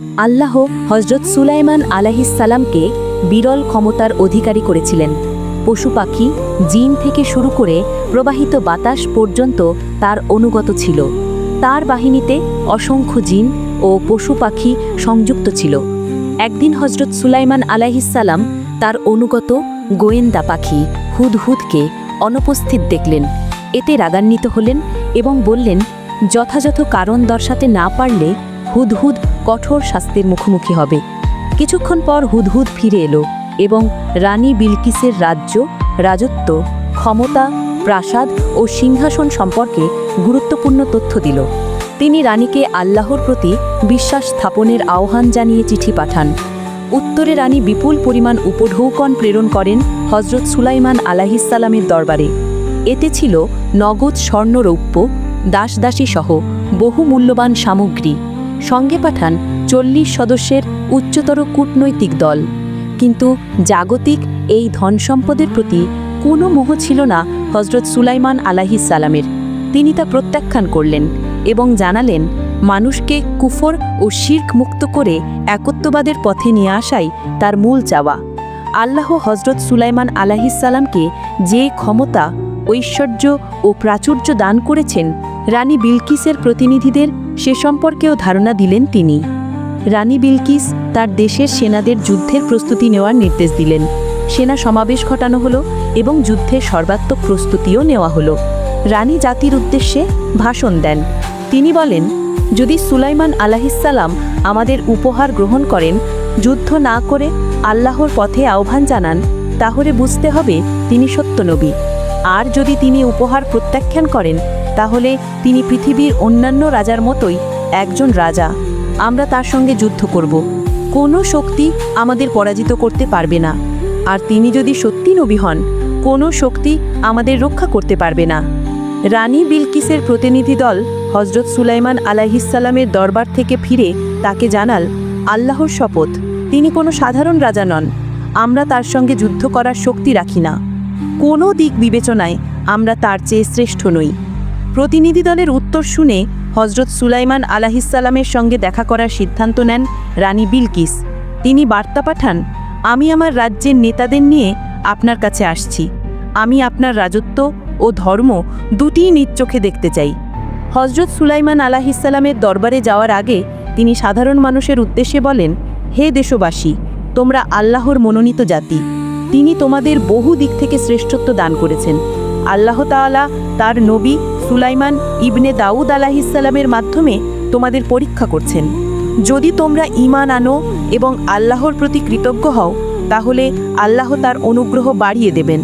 আল্লাহ হজরত সুলাইমান আলাহিসাল্লামকে বিরল ক্ষমতার অধিকারী করেছিলেন। পশু পাখি, জিন থেকে শুরু করে প্রবাহিত বাতাস পর্যন্ত তার অনুগত ছিল। তার বাহিনীতে অসংখ্য জিন ও পশু পাখি সংযুক্ত ছিল। একদিন হজরত সুলাইমান আলাহিসাল্লাম তার অনুগত গোয়েন্দা পাখি হুদহুদকে অনুপস্থিত দেখলেন। এতে রাগান্বিত হলেন এবং বললেন, যথাযথ কারণ দর্শাতে না পারলে হুদহুদ কঠোর শাস্তির মুখোমুখি হবে। কিছুক্ষণ পর হুদহুদ ফিরে এলো এবং রানী বিলকিসের রাজ্য, রাজত্ব, ক্ষমতা, প্রাসাদ ও সিংহাসন সম্পর্কে গুরুত্বপূর্ণ তথ্য দিল। তিনি রানীকে আল্লাহর প্রতি বিশ্বাস স্থাপনের আহ্বান জানিয়ে চিঠি পাঠান। উত্তরে রানী বিপুল পরিমাণ উপঢৌকন প্রেরণ করেন হজরত সুলাইমান আলাহিসাল্লামের দরবারে। এতে ছিল নগদ স্বর্ণরৌপ্য দাসদাসী সহ বহু মূল্যবান সামগ্রী। সঙ্গে পাঠান চল্লিশ সদস্যের উচ্চতর কূটনৈতিক দল। কিন্তু জাগতিক এই ধন সম্পদের প্রতি কোনো মোহ ছিল না হজরত সুলাইমান আলাহিসাল্লামের তিনি তা প্রত্যাখ্যান করলেন এবং জানালেন, মানুষকে কুফর ও শির্ক মুক্ত করে একত্ববাদের পথে নিয়ে আসাই তার মূল চাওয়া। আল্লাহ হজরত সুলাইমান আলাহিসাল্লামকে যে ক্ষমতা, ঐশ্বর্য ও প্রাচুর্য দান করেছেন, রানী বিলকিসের প্রতিনিধিদের সে সম্পর্কেও ধারণা দিলেন তিনি। রানী বিলকিস তার দেশের সেনাদের যুদ্ধের প্রস্তুতি নেওয়ার নির্দেশ দিলেন। সেনা সমাবেশ ঘটানো হলো এবং যুদ্ধের সর্বাত্মক প্রস্তুতিও নেওয়া হলো। রানী জাতির উদ্দেশ্যে ভাষণ দেন। তিনি বলেন, যদি সুলাইমান আলাহিসাল্লাম আমাদের উপহার গ্রহণ করেন, যুদ্ধ না করে আল্লাহর পথে আহ্বান জানান, তাহলে বুঝতে হবে তিনি সত্যনবী আর যদি তিনি উপহার প্রত্যাখ্যান করেন তাহলে তিনি পৃথিবীর অন্যান্য রাজার মতোই একজন রাজা। আমরা তার সঙ্গে যুদ্ধ করব। কোনো শক্তি আমাদের পরাজিত করতে পারবে না। আর তিনি যদি সত্যি নবী হন, কোনো শক্তি আমাদের রক্ষা করতে পারবে না। রানী বিলকিসের প্রতিনিধি দল হজরত সুলাইমান আলাহিসাল্লামের দরবার থেকে ফিরে তাকে জানাল, আল্লাহর শপথ। তিনি কোনো সাধারণ রাজা নন। আমরা তার সঙ্গে যুদ্ধ করার শক্তি রাখি না। কোনো দিক বিবেচনায় আমরা তার চেয়ে শ্রেষ্ঠ নই। প্রতিনিধি দলের উত্তর শুনে হজরত সুলাইমান আলাহিসাল্লামের সঙ্গে দেখা করার সিদ্ধান্ত নেন রানী বিলকিস। তিনি বার্তা পাঠান, আমি আমার রাজ্যের নেতাদের নিয়ে আপনার কাছে আসছি। আমি আপনার রাজত্ব ও ধর্ম দুটিই নিজ চোখে দেখতে চাই। হজরত সুলাইমান আলাহিসাল্লামের দরবারে যাওয়ার আগে তিনি সাধারণ মানুষের উদ্দেশ্যে বলেন, হে দেশবাসী, তোমরা আল্লাহর মনোনীত জাতি। তিনি তোমাদের বহু দিক থেকে শ্রেষ্ঠত্ব দান করেছেন। আল্লাহ তাআলা তার নবী সুলাইমান ইবনে দাউদ আলাহিসাল্লামের মাধ্যমে তোমাদের পরীক্ষা করছেন। যদি তোমরা ইমান আনো এবং আল্লাহর প্রতি কৃতজ্ঞ হও, তাহলে আল্লাহ তার অনুগ্রহ বাড়িয়ে দেবেন।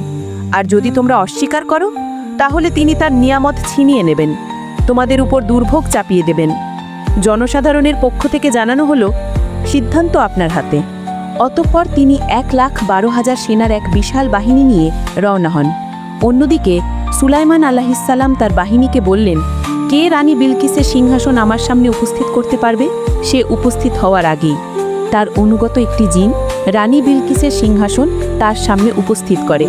আর যদি তোমরা অস্বীকার করো, তাহলে তিনি তার নিয়ামত ছিনিয়ে নেবেন। তোমাদের উপর দুর্ভোগ চাপিয়ে দেবেন। জনসাধারণের পক্ষ থেকে জানানো হলো, সিদ্ধান্ত আপনার হাতে। অতঃপর তিনি এক লাখ বারো হাজার সেনার এক বিশাল বাহিনী নিয়ে রওনা হন। অন্যদিকে সুলাইমান আলাহিসাল্লাম তার বাহিনীকে বললেন, কে রানী বিলকিসের সিংহাসন আমার সামনে উপস্থিত করতে পারবে? সে উপস্থিত হওয়ার আগেই তার অনুগত একটি জিন রানী বিলকিসের সিংহাসন তার সামনে উপস্থিত করে।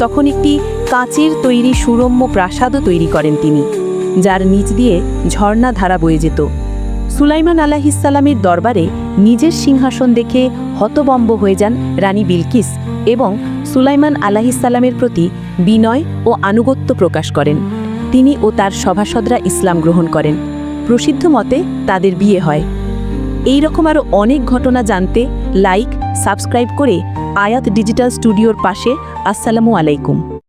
তখন একটি কাঁচের তৈরি সুরম্য প্রাসাদও তৈরি করেন তিনি, যার নিচ দিয়ে ঝর্ণা ধারা বয়ে যেত। সুলাইমান আলাহিসাল্লামের দরবারে নিজের সিংহাসন দেখে হতবম্ব হয়ে যান রানী বিলকিস এবং সুলাইমান আলাহিসাল্লামের প্রতি বিনয় ও আনুগত্য প্রকাশ করেন। তিনি ও তার সভাসদরা ইসলাম গ্রহণ করেন। প্রসিদ্ধ মতে তাদের বিয়ে হয়। এই রকম আরও অনেক ঘটনা জানতে লাইক, সাবস্ক্রাইব করে আয়াত ডিজিটাল স্টুডিওর পাশে আসসালামু আলাইকুম।